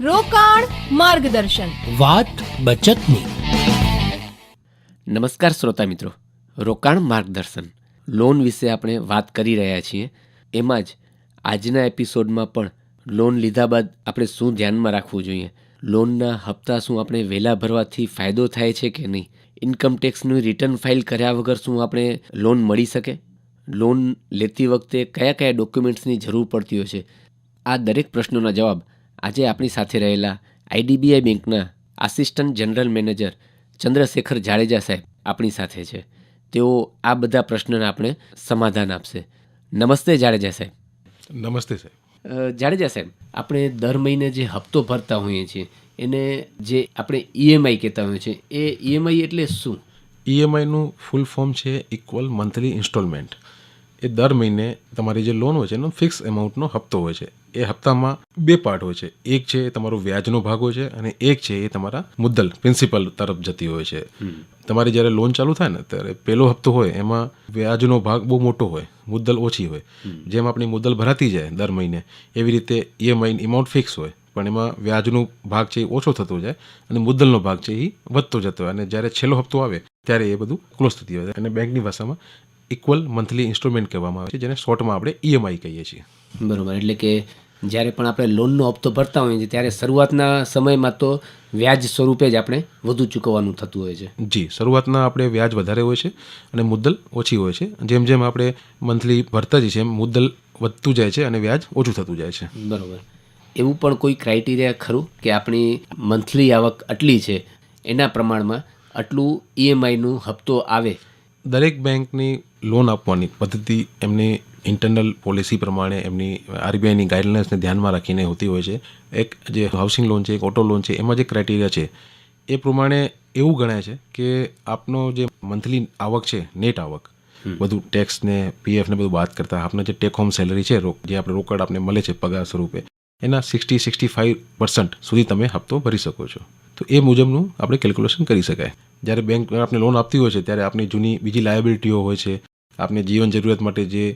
રોકાણ માર્ગદર્શન. વાત બચતની. નમસ્કાર શ્રોતા મિત્રો. રોકાણ માર્ગદર્શન. લોન વિશે આપણે વાત કરી રહ્યા છીએ. એમાં જ આજના એપિસોડમાં પણ લોન લીધા બાદ આપણે શું ધ્યાનમાં રાખવું જોઈએ? લોનના હપ્તા શું આપણે વહેલા ભરવાથી ફાયદો થાય છે કે નહીં? ઇન્કમ ટેક્સનું રિટર્ન ફાઇલ કર્યા વગર શું આપણે લોન મળી શકે? લોન લેતી વખતે કયા કયા ડોક્યુમેન્ટ્સની જરૂર પડતી હોય છે? આ દરેક પ્રશ્નોના જવાબ આજે આપણી સાથે રહેલા આઈડીબીઆઈ બેંકના assistant general manager Chandrashekhar Jadeja સાહેબ આપણી સાથે છે. તેઓ આ બધા પ્રશ્નોના આપણે સમાધાન આપશે. નમસ્તે જાડેજા સાહેબ. નમસ્તે સાહેબ. જાડેજા સાહેબ આપણે દર મહિને જે હપ્તો ભરતા હોઈએ છીએ એને જે આપણે ઈએમઆઈ કહેતા હોઈએ છીએ એ ઈએમઆઈ એટલે શું? ઈએમઆઈનું ફૂલ ફોર્મ છે ઇક્વલ મંથલી ઇન્સ્ટોલમેન્ટ. એ દર મહિને તમારી જે લોન હોય છે એનો ફિક્સ એમાઉન્ટનો હપ્તો હોય છે. એ હપ્તામાં બે પાર્ટ હોય છે. એક છે એ તમારો વ્યાજનો ભાગ હોય છે અને એક છે એ તમારા મુદ્દલ પ્રિન્સિપલ તરફ જતી હોય છે. તમારી જ્યારે લોન ચાલુ થાય ને ત્યારે પહેલો હપ્તો હોય એમાં વ્યાજનો ભાગ બહુ મોટો હોય મુદ્દલ ઓછી હોય. જેમ આપણી મુદ્દલ ભરાતી જાય દર મહિને એવી રીતે ઈએમઆઈ એમાઉન્ટ ફિક્સ હોય. પણ એમાં વ્યાજનો ભાગ છે એ ઓછો થતો જાય અને મુદ્દલનો ભાગ છે એ વધતો જતો હોય. અને જ્યારે છેલ્લો હપ્તો આવે ત્યારે એ બધું ક્લોઝ થતી હોય અને બેંકની ભાષામાં ઇક્વલ મંથલી ઇન્સ્ટોલમેન્ટ કહેવામાં આવે છે જેને શોર્ટમાં આપણે ઈએમઆઈ કહીએ છીએ. બરાબર એટલે કે જ્યારે પણ આપણે લોનનો હપ્તો ભરતા હોઈએ છીએ ત્યારે શરૂઆતના સમયમાં તો વ્યાજ સ્વરૂપે જ આપણે વધુ ચૂકવવાનું થતું હોય છે. જી શરૂઆતના આપણે વ્યાજ વધારે હોય છે અને મુદ્દલ ઓછી હોય છે. જેમ જેમ આપણે મંથલી ભરતા જઈએ છીએ એમ મુદ્દલ વધતું જાય છે અને વ્યાજ ઓછું થતું જાય છે. બરાબર. એવું પણ કોઈ ક્રાઇટેરિયા ખરું કે આપણી મંથલી આવક આટલી છે એના પ્રમાણમાં આટલું ઈએમઆઈનું હપ્તો આવે દરેક બેંકની લોન આપવાની પદ્ધતિ એમની ઇન્ટરનલ પોલિસી પ્રમાણે એમની આરબીઆઈની ગાઈડલાઇન્સને ધ્યાનમાં રાખીને હોતી હોય છે. એક જે હાઉસિંગ લોન છે એક ઓટો લોન છે એમાં જે ક્રાઇટેરિયા છે એ પ્રમાણે એવું ગણાય છે કે આપનો જે મંથલી આવક છે નેટ આવક બધું ટેક્સ ને પીએફ ને બધું વાત કરતા આપને જે ટેક હોમ સેલરી છે જે આપણે રોકડ આપને મળે છે પગાર સ્વરૂપે એના સિક્સટી સિક્સટી ફાઇવ પર્સન્ટ સુધી તમે હપ્તો ભરી શકો છો. તો એ મુજબનું આપણે કેલ્ક્યુલેશન કરી શકાય. જ્યારે બેંક આપણે લોન આપતી હોય છે ત્યારે આપની જૂની બીજી લાયબિલિટીઓ હોય છે આપને જીવન જરૂરિયાત માટે જે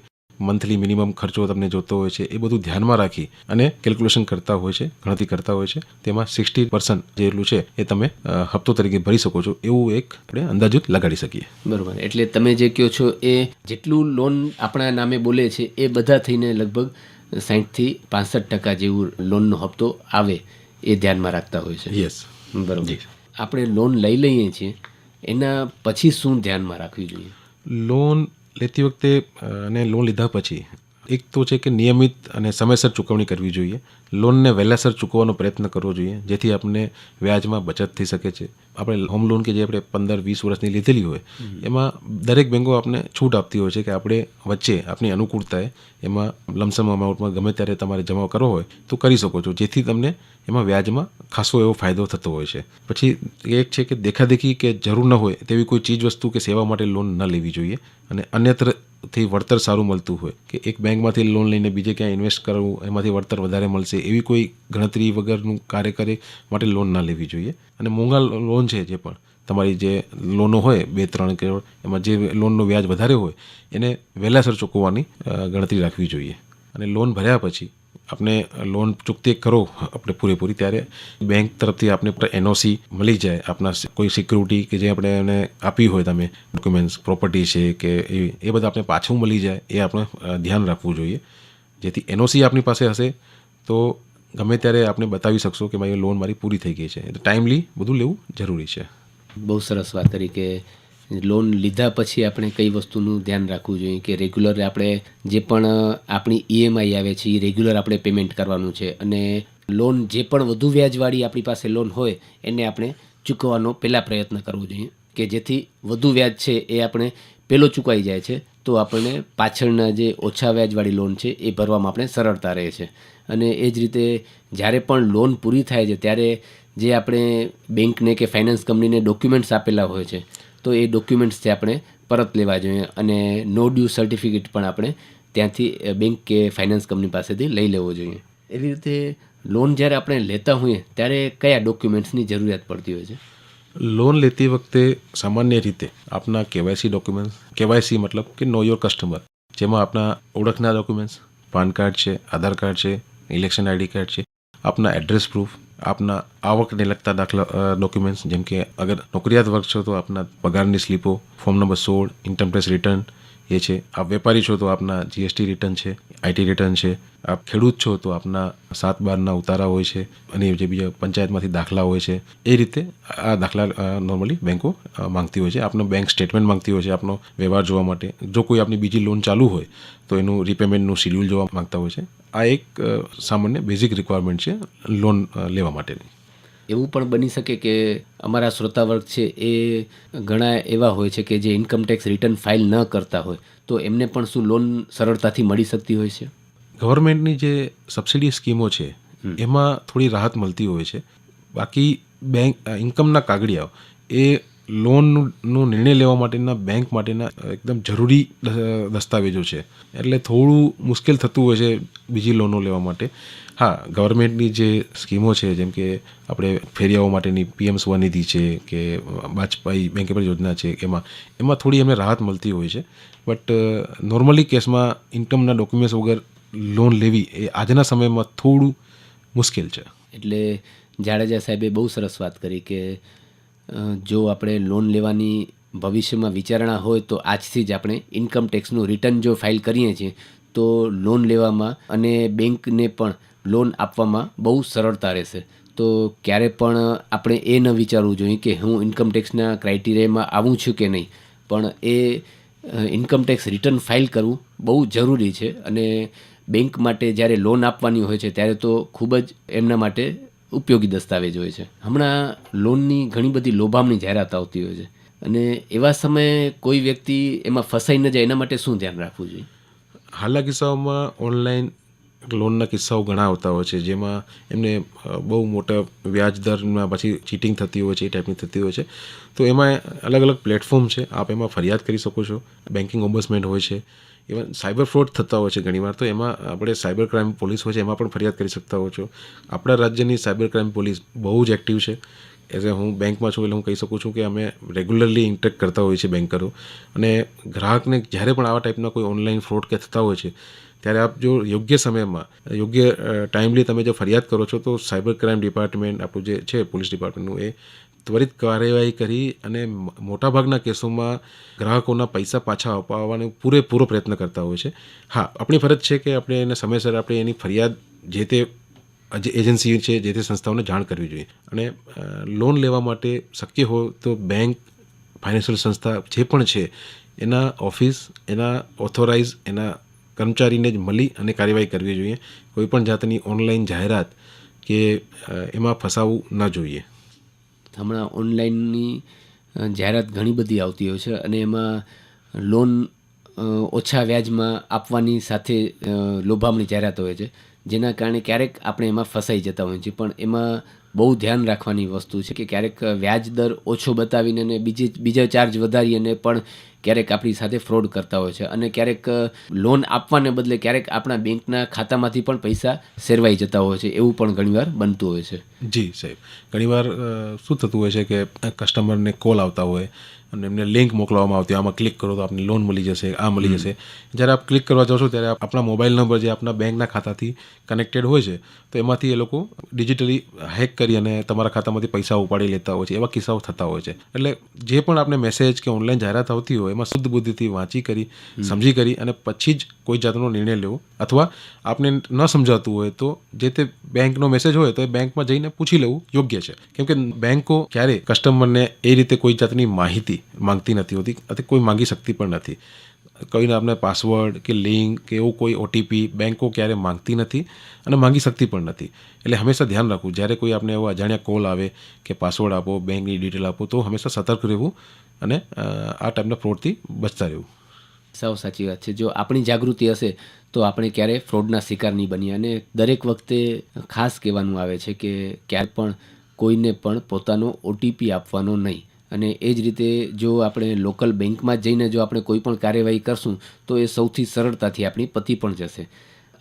મંથલી મિનિમમ ખર્ચો તમને જોતો હોય છે એ બધું ધ્યાનમાં રાખી અને કેલ્ક્યુલેશન કરતા હોય છે ગણતરી કરતા હોય છે તેમાં સિક્સટી પર્સન્ટ જેટલું છે એ તમે હપ્તો તરીકે ભરી શકો છો એવું એક આપણે અંદાજિત લગાડી શકીએ. બરોબર. એટલે તમે જે કહો છો એ જેટલું લોન આપણા નામે બોલે છે એ બધા થઈને લગભગ સાહીઠથી પાસઠ ટકા જેવું લોનનો હપ્તો આવે એ ધ્યાનમાં રાખતા હોય છે. યસ બરોબર. આપણે લોન લઈ લઈએ છીએ એના પછી શું ધ્યાનમાં રાખવી જોઈએ? લોન લેતી વખતે અને લોન લીધા પછી એક તો છે કે નિયમિત અને સમયસર ચૂકવણી કરવી જોઈએ. લોનને વહેલાસર ચૂકવવાનો પ્રયત્ન કરવો જોઈએ જેથી આપણને વ્યાજમાં બચત થઈ શકે છે. આપણે હોમ લોન કે જે આપણે પંદર વીસ વર્ષની લીધેલી હોય એમાં દરેક બેંકો આપણે છૂટ આપતી હોય છે કે આપણે વચ્ચે આપણી અનુકૂળતાએ એમાં લમસમ અમાઉન્ટમાં ગમે ત્યારે તમારે જમા કરવો હોય તો કરી શકો છો. જેથી તમને એમાં વ્યાજમાં ખાસો એવો ફાયદો થતો હોય છે. પછી એક છે કે દેખાદેખી કે જરૂર ન હોય તેવી કોઈ ચીજ વસ્તુ કે સેવા માટે લોન ન લેવી જોઈએ. અને અન્યત્રથી વળતર સારું મળતું હોય કે એક બેંકમાંથી લોન લઈને બીજે ક્યાંય ઇન્વેસ્ટ કરવું, એમાંથી વળતર વધારે મળશે એવી કોઈ ગણતરી વગરનું કાર્ય કરે માટે લોન ના લેવી જોઈએ. અને મોંઘા લોન છે જે પણ, તમારી જે લોનો હોય બે, ત્રણ કરોડ, એમાં જે લોનનો વ્યાજ વધારે હોય, એને વહેલાસર ચૂકવવાની ગણતરી રાખવી જોઈએ. અને લોન ભર્યા પછી આપણે લોન ચૂકતી કરો આપણે પૂરેપૂરી ત્યારે બેંક તરફથી આપણે એનઓસી મળી જાય આપણા કોઈ સિક્યુરિટી કે જે આપણે એને આપી હોય તમે ડોક્યુમેન્ટ્સ પ્રોપર્ટી છે કે એ એ બધા આપણે પાછું મળી જાય એ આપણે ધ્યાન રાખવું જોઈએ. જેથી એનઓસી આપની પાસે હશે તો ગમે ત્યારે આપણે બતાવી શકશો કે મારી લોન મારી પૂરી થઈ ગઈ છે. ટાઈમલી બધું લેવું જરૂરી છે. બહુ સરસ વાત કરી કે લોન લીધા પછી આપણે કઈ વસ્તુનું ધ્યાન રાખવું જોઈએ કે રેગ્યુલર આપણે જે પણ આપણી ઈએમઆઈ આવે છે એ રેગ્યુલર આપણે પેમેન્ટ કરવાનું છે અને લોન જે પણ વધુ વ્યાજવાળી આપણી પાસે લોન હોય એને આપણે ચૂકવવાનો પહેલાં પ્રયત્ન કરવો જોઈએ કે જેથી વધુ વ્યાજ છે એ આપણે પહેલો ચૂકવાઈ જાય છે તો આપણને પાછળના જે ઓછા વ્યાજવાળી લોન છે એ ભરવામાં આપણે સરળતા રહે છે. અને એ જ રીતે જ્યારે પણ લોન પૂરી થાય છે ત્યારે જે આપણે બેંકને કે ફાઇનાન્સ કંપનીને ડોક્યુમેન્ટ્સ આપેલા હોય છે તો એ ડોક્યુમેન્ટ્સ છે આપણે પરત લેવા જોઈએ અને નો ડ્યુ સર્ટિફિકેટ પણ આપણે ત્યાંથી બેંક કે ફાઇનાન્સ કંપની પાસેથી લઈ લેવો જોઈએ. એવી રીતે લોન જ્યારે આપણે લેતા હોઈએ ત્યારે કયા ડોક્યુમેન્ટ્સની જરૂરિયાત પડતી હોય છે? લોન લેતી વખતે સામાન્ય રીતે આપના કેવાયસી ડોક્યુમેન્ટ્સ કેવાયસી મતલબ કે નો યોર કસ્ટમર જેમાં આપના ઓળખના ડોક્યુમેન્ટ્સ પાન કાર્ડ છે, આધાર કાર્ડ છે ઇલેક્શન આઈડી કાર્ડ છે, આપના એડ્રેસ પ્રૂફ આપના આવકને લગતા દાખલા ડોક્યુમેન્ટ્સ જેમ કે અગર નોકરિયાત વર્ગ છો તો આપના પગારની સ્લીપો ફોર્મ નંબર સોળ ઇન્કમ ટેક્સ રિટર્ન એ છે. આપ વેપારી છો તો આપના જીએસટી રિટર્ન છે આઈટી રિટર્ન છે. આપ ખેડૂત છો તો આપના સાત બારના ઉતારા હોય છે અને જે બીજા પંચાયતમાંથી દાખલા હોય છે. એ રીતે આ દાખલા નોર્મલી અ, માંગતી હોય છે. આપનો બેંક સ્ટેટમેન્ટ માંગતી હોય છે આપનો વ્યવહાર જોવા માટે. જો કોઈ આપની બીજી લોન ચાલુ હોય તો એનું રીપેમેન્ટનું શિડ્યુલ જોવા માંગતા હોય છે. આ એક સામાન્ય બેઝિક રિક્વાયરમેન્ટ છે લોન લેવા માટેની. એવું પણ બની શકે કે અમારા શ્રોતા વર્ગ છે એ ઘણા એવા હોય છે કે જે ઇન્કમ ટેક્સ રિટર્ન ફાઇલ ન કરતા હોય તો એમને પણ શું લોન સરળતાથી મળી શકતી હોય છે? ગવર્મેન્ટની જે સબસિડી સ્કીમો છે એમાં થોડી રાહત મળતી હોય છે. બાકી બેંક ઇન્કમના કાગળિયાઓ એ લોનનો નિર્ણય લેવા માટેના બેંક માટેના એકદમ જરૂરી દસ્તાવેજો છે. એટલે થોડું મુશ્કેલ થતું હોય છે બીજી લોનો લેવા માટે. હા, ગવર્મેન્ટની જે સ્કીમો છે, જેમ કે આપણે ફેરિયાઓ માટેની પીએમ સ્વનિધિ છે, કે વાજપાઈ બેંકેબલ યોજના છે, એમાં એમાં થોડી એમને રાહત મળતી હોય છે. બટ, નોર્મલી કેસમાં ઇન્કમના ડોક્યુમેન્ટ્સ વગર લોન લેવી એ આજના સમયમાં થોડું મુશ્કેલ છે. એટલે જાડેજા સાહેબે બહુ સરસ વાત કરી કે જો આપણે લોન લેવાની ભવિષ્યમાં વિચારણા હોય તો આજથી જ આપણે ઇન્કમ ટેક્સનું રિટર્ન જો ફાઇલ કરીએ છીએ, તો લોન લેવામાં અને બેંકને પણ લોન આપવામાં બહુ સરળતા રહેશે. તો ક્યારે પણ આપણે એ ન વિચારવું જોઈએ કે હું ઇન્કમ ટેક્સના ક્રાઇટેરિયામાં આવું છું કે નહીં. પણ એ ઇન્કમ ટેક્સ રિટર્ન ફાઇલ કરવું બહુ જરૂરી છે અને બેંક માટે જ્યારે લોન આપવાની હોય છે, ત્યારે તો ખૂબ જ એમના માટે ઉપયોગી દસ્તાવેજ હોય છે. હમણાં લોનની ઘણી બધી લોભામણી જાહેરાત આવતી હોય છે. અને એવા સમયે કોઈ વ્યક્તિ એમાં ફસાઈ ન જાય, એના માટે શું ધ્યાન રાખવું જોઈએ? હાલના કિસ્સાઓમાં ઓનલાઈન લોનના કિસ્સાઓ ઘણા આવતા હોય છે, જેમાં એમને બહુ મોટા વ્યાજ દરમાં પછી ચીટિંગ થતી હોય છે, એ ટાઈપની થતી હોય છે. તો એમાં અલગ અલગ પ્લેટફોર્મ છે, આપ એમાં ફરિયાદ કરી શકો છો. બેન્કિંગ ઓમ્બસમેન્ટ હોય છે. ઇવન સાયબર ફ્રોડ થતા હોય છે ઘણીવાર, તો એમાં આપણે સાયબર ક્રાઇમ પોલીસ હોય છે, એમાં પણ ફરિયાદ કરી શકતા હો છો. આપણા રાજ્યની સાયબર ક્રાઇમ પોલીસ બહુ જ એક્ટિવ છે. એઝ એ હું બેંકમાં છું એટલે હું કહી શકું છું કે અમે રેગ્યુલરલી ઇન્ટેક્ટ કરતા હોઈએ છીએ બેન્કરો અને ગ્રાહકને જ્યારે પણ આવા ટાઈપના કોઈ ઓનલાઈન ફ્રોડ કે થતા હોય છે, ત્યારે આપ જો યોગ્ય સમયમાં, યોગ્ય ટાઈમલી તમે જો ફરિયાદ કરો છો, તો સાયબર ક્રાઇમ ડિપાર્ટમેન્ટ આપણું જે છે પોલીસ ડિપાર્ટમેન્ટનું એ ત્વરિત કાર્યવાહી કરી અને મોટાભાગના કેસોમાં ગ્રાહકોના પૈસા પાછા અપાવવાનો પૂરેપૂરો પ્રયત્ન કરતા હોય છે. હા, આપણી ફરજ છે કે આપણે એને સમયસર આપણે એની ફરિયાદ જે તે એજન્સી છે, જે તે સંસ્થાઓને જાણ કરવી જોઈએ. અને લોન લેવા માટે શક્ય હોય તો બેંક, ફાઇનાન્શિયલ સંસ્થા જે પણ છે, એના ઓફિસ, એના ઓથોરાઇઝ, એના કર્મચારીને જ મળી અને કાર્યવાહી કરવી જોઈએ. કોઈપણ જાતની ઓનલાઈન જાહેરાત કે એમાં ફસાવવું ન જોઈએ. હમણાં ઓનલાઈનની જાહેરાત ઘણી બધી આવતી હોય છે અને એમાં લોન ઓછા વ્યાજમાં આપવાની સાથે લોભામણી જાહેરાત હોય છે. જેના કારણે ક્યારેક આપણે એમાં ફસાઈ જતા હોઈએ છીએ. પણ એમાં બહુ ધ્યાન રાખવાની વસ્તુ છે કે ક્યારેક વ્યાજ દર ઓછો બતાવીને અને બીજી, બીજા ચાર્જ વધારી અને પણ ક્યારેક આપણી સાથે ફ્રોડ કરતા હોય છે. અને ક્યારેક લોન આપવાને બદલે ક્યારેક આપણા બેંકના ખાતામાંથી પણ પૈસા સેરવાઈ જતા હોય છે. એવું પણ ઘણીવાર બનતું હોય છે. જી સાહેબ. ઘણીવાર શું થતું હોય છે કે કસ્ટમરને કોલ આવતા હોય અને એમને લિંક મોકલવામાં આવતી. આમાં ક્લિક કરો તો આપને લોન મળી જશે આ મળી જશે. જ્યારે આપ ક્લિક કરવા જાઓ છો ત્યારે આપણા મોબાઈલ નંબર જે આપણા બેંકના ખાતાથી કનેક્ટેડ હોય છે તો એમાંથી એ લોકો ડિજિટલી હેક કરી અને તમારા ખાતામાંથી પૈસા ઉપાડી લેતા હોય છે. એવા કિસ્સાઓ થતા હોય છે. એટલે જે પણ આપણે મેસેજ કે ઓનલાઈન જાહેરાત આવતી હોય એમાં શુદ્ધ બુદ્ધિથી વાંચી કરી સમજી કરી અને પછી જ કોઈ જાતનો નિર્ણય લેવો. અથવા આપને ન સમજાતું હોય તો જે તે બેંકનો મેસેજ હોય તો એ બેંકમાં જઈને પૂછી લેવું યોગ્ય છે. કેમ કે બેંકો ક્યારે કસ્ટમરને એ રીતે કોઈ જાતની માહિતી માંગતી નથી હોતી. અથવા કોઈ માંગી શકતી પણ નથી. કોઈને આપણે પાસવર્ડ કે લિંક કે એવું કોઈ ઓટીપી બેંકો ક્યારે માંગતી નથી અને માંગી શકતી પણ નથી. એટલે હંમેશા ધ્યાન રાખવું. જ્યારે કોઈ આપણે એવો અજાણ્યા કોલ આવે કે પાસવર્ડ આપો બેંકની ડિટેલ આપો, તો હંમેશા સતર્ક રહેવું અને આ ટાઈપના ફ્રોડથી બચતા રહેવું. સાવ સાચી વાત છે. જો આપણી જાગૃતિ હશે, તો આપણે ક્યારેય ફ્રોડના શિકાર નહીં બનીએ. અને દરેક વખતે ખાસ કહેવાનું આવે છે કે ક્યારે પણ કોઈને પણ પોતાનો ઓટીપી આપવાનો નહીં. અને એ જ રીતે જો આપણે લોકલ બેંકમાં જઈને જો આપણે કોઈ પણ કાર્યવાહી કરશું, તો એ સૌથી સરળતાથી આપણી પતી પણ જશે.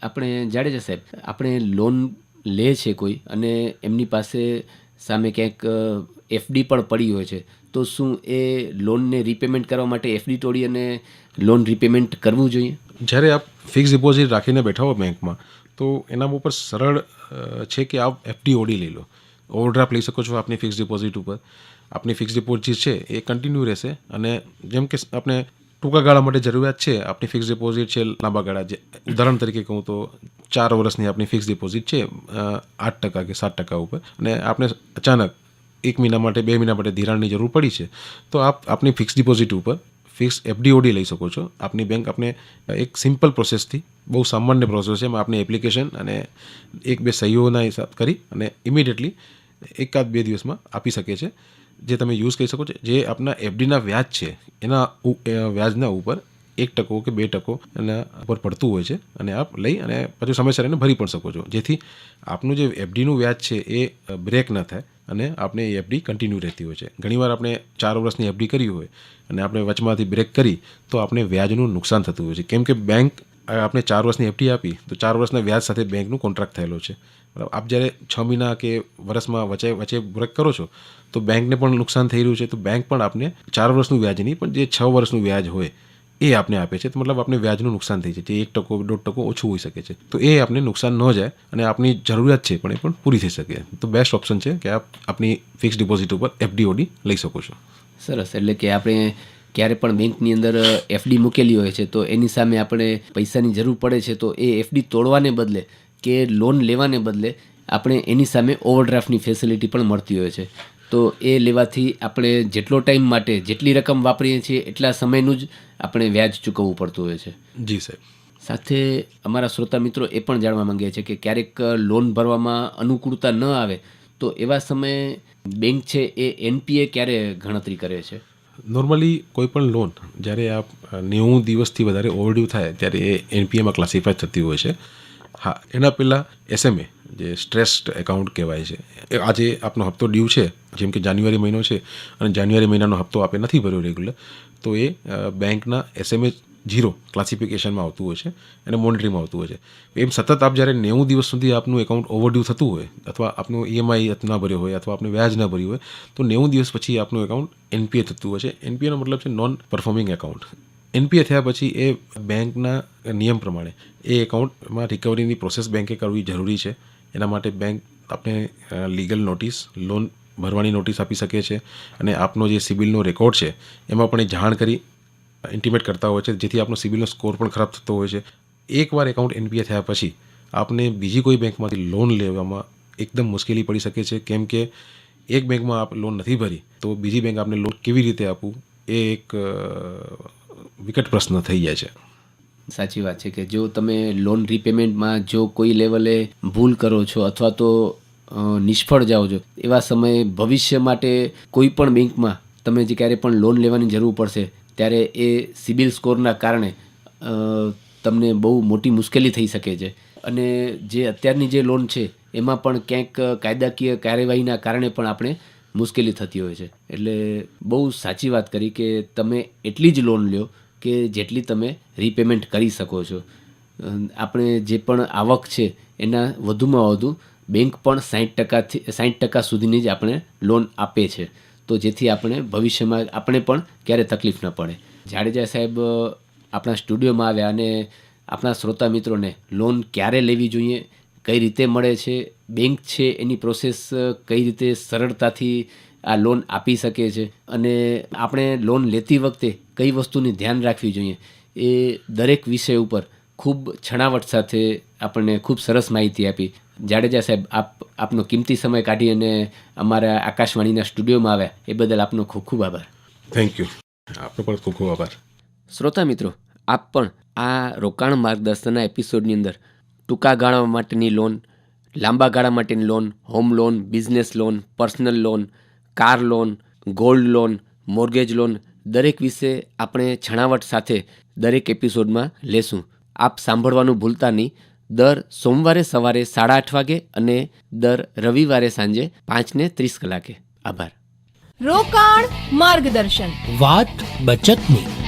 આપણે, જાડેજા સાહેબ, આપણે લોન લે છે કોઈ અને એમની પાસે સામે ક્યાંક એફડી પણ પડી હોય છે, તો શું એ લોનને રીપેમેન્ટ કરવા માટે એફડી તોડી અને લોન રીપેમેન્ટ કરવું જોઈએ? જ્યારે આપ ફિક્સ ડિપોઝિટ રાખીને બેઠા હો બેંકમાં, તો એના ઉપર સરળ છે કે આપ એફડી ઓડી લઈ લો. ઓવરડ્રાફ્ટ લઈ શકો છો આપની ફિક્સ ડિપોઝિટ ઉપર. આપની ફિક્સ ડિપોઝિટ છે, એ કન્ટિન્યુ રહેશે. અને જેમ કે આપણે ટૂંકા ગાળા માટે જરૂરિયાત છે, આપની ફિક્સ ડિપોઝિટ છે, લાંબા ગાળા જે, ઉદાહરણ તરીકે કહું તો ચાર વર્ષની આપની ફિક્સ ડિપોઝિટ છે આઠ ટકા કે સાત ટકા ઉપર. અને આપણે અચાનક એક મહિના માટે, બે મહિના માટે ધિરાણની જરૂર પડી છે, તો આપ આપની ફિક્સ ડિપોઝિટ ઉપર ફિક્સ એફડીઓડી લઈ શકો છો. આપની બેંક આપને એક સિમ્પલ પ્રોસેસથી બહુ સામાન્ય પ્રોસેસ છે, એમાં આપની એપ્લિકેશન અને એક બે સહીઓના હિસાબ કરી અને ઇમિડિયેટલી એકાદ બે દિવસમાં આપી શકે છે. જે તમે યુઝ કરી શકો છો, જે આપના એફડીના વ્યાજ છે, એના વ્યાજના ઉપર એક ટકો કે બે ટકો એના ઉપર પડતું હોય છે અને આપ લઈ અને પછી સમયસર એને ભરી પણ શકો છો. જેથી આપનું જે એફડીનું વ્યાજ છે એ બ્રેક ન થાય અને આપણે એફડી કન્ટિન્યુ રહેતી હોય છે. ઘણીવાર આપણે ચાર વર્ષની એફડી કરી હોય અને આપણે વચમાંથી બ્રેક કરી તો આપણે વ્યાજનું નુકસાન થતું હોય છે. કેમ કે બેંક આપણે ચાર વર્ષની એફડી આપી તો ચાર વર્ષના વ્યાજ સાથે બેંકનું કોન્ટ્રાક્ટ થયેલો છે. બરાબર આપ જ્યારે છ મહિના કે વર્ષમાં વચ્ચે વચ્ચે બ્રેક કરો છો, તો બેંકને પણ નુકસાન થઈ રહ્યું છે. તો બેંક પણ આપને ચાર વર્ષનું વ્યાજ નહીં, પણ જે છ વર્ષનું વ્યાજ હોય, એ આપને આપે છે. તો મતલબ આપને વ્યાજનું નુકસાન થઈ જાય જે એક ટકો, દોઢ ટકો ઓછું હોઈ શકે છે. તો એ આપને નુકસાન ન જાય અને આપની જરૂરિયાત છે પણ એ પણ પૂરી થઈ શકે. તો બેસ્ટ ઓપ્શન છે કે આપ આપની ફિક્સ ડિપોઝિટ ઉપર એફડીઓડી લઈ શકો છો. સરસ. એટલે કે આપણે ક્યારે પણ બેંકની અંદર એફડી મૂકેલી હોય છે, તો એની સામે આપણે પૈસાની જરૂર પડે છે, તો એ એફડી તોડવાને બદલે કે લોન લેવાને બદલે આપણે એની સામે ઓવરડ્રાફ્ટની ફેસિલિટી પણ મળતી હોય છે. તો એ લેવાથી આપણે જેટલો ટાઈમ માટે જેટલી રકમ વાપરીએ છીએ એટલા સમયનું જ આપણે વ્યાજ ચૂકવવું પડતું હોય છે. જી સાહેબ. સાથે અમારા શ્રોતા મિત્રો એ પણ જાણવા માંગે છે કે ક્યારેક લોન ભરવામાં અનુકૂળતા ન આવે તો એવા સમયે બેંક છે એ એનપીએ ક્યારે ગણતરી કરે છે? નોર્મલી કોઈ પણ લોન જ્યારે આપ નેવું દિવસથી વધારે ઓવરડ્યુ થાય ત્યારે એ એનપીએમાં ક્લાસિફાય થતી હોય છે. હા, એના પહેલાં એસએમએ જે સ્ટ્રેસ્ડ એકાઉન્ટ કહેવાય છે આજે આપનો હપ્તો ડ્યુ છે, જેમ કે જાન્યુઆરી મહિનો છે, અને જાન્યુઆરી મહિનાનો હપ્તો આપે નથી ભર્યો રેગ્યુલર તો એ બેંકના એસએમએ ઝીરો ક્લાસિફિકેશનમાં આવતું હોય છે અને મોનિટરિંગમાં આવતું હોય છે. એમ સતત આપ જ્યારે નેવું દિવસ સુધી આપનું એકાઉન્ટ ઓવરડ્યુ થતું હોય, અથવા આપનું ઈએમઆઈ ના ભર્યો હોય, અથવા આપને વ્યાજ ના ભર્યું હોય, તો નેવું દિવસ પછી આપનું એકાઉન્ટ એનપીએ થતું હોય છે. એનપીએનો મતલબ છે નોન પરફોર્મિંગ એકાઉન્ટ એનપીએ થયા પછી એ બેંકના નિયમ પ્રમાણે એ એકાઉન્ટમાં રિકવરીની પ્રોસેસ બેંકે કરવી જરૂરી છે. એના માટે બેંક આપણે લીગલ નોટિસ, લોન ભરવાની નોટિસ આપી શકે છે અને આપનો જે સિબિલનો રેકોર્ડ છે એમાં પણ એ જાણ કરી, ઇન્ટિમેટ કરતા હોય છે. જેથી આપનો સિબિલનો સ્કોર પણ ખરાબ થતો હોય છે. એકવાર એકાઉન્ટ એનપીએ થયા પછી આપને બીજી કોઈ બેંકમાંથી લોન લેવામાં એકદમ મુશ્કેલી પડી શકે છે. કેમ કે એક બેંકમાં આપ લોન નથી ભરી, તો બીજી બેંક આપને લોન કેવી રીતે આપવું? એ એક વિકટ પ્રશ્ન થઈ જાય છે. સાચી વાત છે કે જો તમે લોન રીપેમેન્ટમાં જો કોઈ લેવલે ભૂલ કરો છો અથવા તો નિષ્ફળ જાઓ છો, એવા સમયે ભવિષ્ય માટે કોઈ પણ બેંકમાં તમે જે ક્યારે પણ લોન લેવાની જરૂર પડશે, ત્યારે એ સિબિલ સ્કોરના કારણે તમને બહુ મોટી મુશ્કેલી થઈ શકે છે. અને જે અત્યારની જે લોન છે, એમાં પણ ક્યાંક કાયદાકીય કાર્યવાહીના કારણે પણ આપણે મુશ્કેલી થતી હોય છે. એટલે બહુ સાચી વાત કરી કે તમે એટલી જ લોન લ્યો કે જેટલી તમે રીપેમેન્ટ કરી શકો છો. આપણે જે પણ આવક છે, એના વધુમાં વધુ બેંક પણ સાઠ ટકાથી સાઠ ટકા સુધીની જ આપણે લોન આપે છે. તો જેથી આપણે ભવિષ્યમાં આપણે પણ ક્યારે તકલીફ ન પડે. જાડેજા સાહેબ આપણા સ્ટુડિયોમાં આવ્યા અને આપણા શ્રોતા મિત્રોને લોન ક્યારે લેવી જોઈએ, કઈ રીતે મળે છે બેંક છે, એની પ્રોસેસ કઈ રીતે સરળતાથી આ લોન આપી શકે છે. અને આપણે લોન લેતી વખતે કઈ વસ્તુની ધ્યાન રાખવી જોઈએ એ દરેક વિષય ઉપર ખૂબ છણાવટ સાથે આપણને ખૂબ સરસ માહિતી આપી. જાડેજા સાહેબ આપ આપનો કિંમતી સમય કાઢી અને અમારા આકાશવાણીના સ્ટુડિયોમાં આવ્યા. એ બદલ આપનો ખૂબ ખૂબ આભાર. થેન્ક યુ આપનો પણ ખૂબ ખૂબ આભાર. શ્રોતા મિત્રો આપ પણ આ રોકાણ માર્ગદર્શનના એપિસોડની અંદર ટૂંકા ગાળા માટેની લોન લાંબા ગાળા માટેની loan home loan business loan personal loan car loan gold loan mortgage loan દરેક વિશે આપણે છણાવટ સાથે દરેક એપિસોડમાં લેશું. આપ સાંભળવાનું ભૂલતા નહીં. દર સોમવારે સવારે સાડા આઠ વાગે અને દર રવિવારે સાંજે પાંચને ત્રીસ કલાકે. આભાર. રોકાણ માર્ગદર્શન. વાત બચતની.